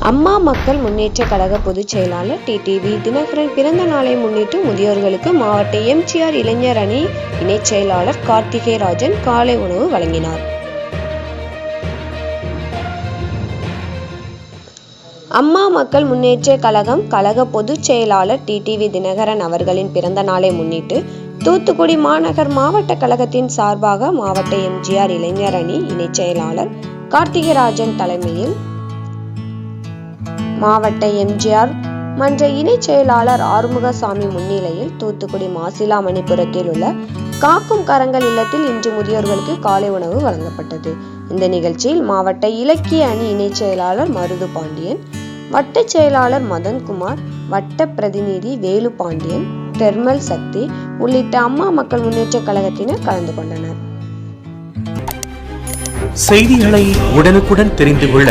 அம்மா மக்கள் முன்னேற்ற கழக பொதுச் செயலாளர் டிடிவி தினகரன் பிறந்த நாளை முன்னிட்டு முதியோர்களுக்கு மாவட்ட எம்ஜிஆர் இளைஞர் அணி இணைச் செயலாளர் கார்த்திகேயராஜன் காலை உணவு வழங்கினார். அம்மா மக்கள் முன்னேற்ற கழகம் கழக பொதுச் செயலாளர் டிடிவி தினகரன் அவர்களின் பிறந்த நாளை முன்னிட்டு தூத்துக்குடி மாநகர் மாவட்ட கழகத்தின் சார்பாக மாவட்ட எம்ஜிஆர் இளைஞர் அணி இணைச் செயலாளர் கார்த்திகராஜன் தலைமையில் மாவட்ட எம்ஜிஆர் மன்ற இணைச் செயலாளர் ஆறுமுகசாமி முன்னிலையில் தூத்துக்குடி மாசிலாமணிபுரத்தில் உள்ள காக்கும் கரங்கள் இல்லத்தில் இன்று முதியோர்களுக்கு காலை உணவு வழங்கப்பட்டது. இந்த நிகழ்ச்சியில் மாவட்ட இலக்கிய அணி இணைச் செயலாளர் மருது பாண்டியன் வட்டச் செயலாளர் மதன்குமார் வட்ட பிரதிநிதி வேலு பாண்டியன் தெர்மல் சக்தி உள்ளிட்ட அம்மா மக்கள் முன்னேற்ற கழகத்தினர் கலந்து கொண்டனர். செய்திகளை உடனுக்குடன் தெரிந்து கொள்ள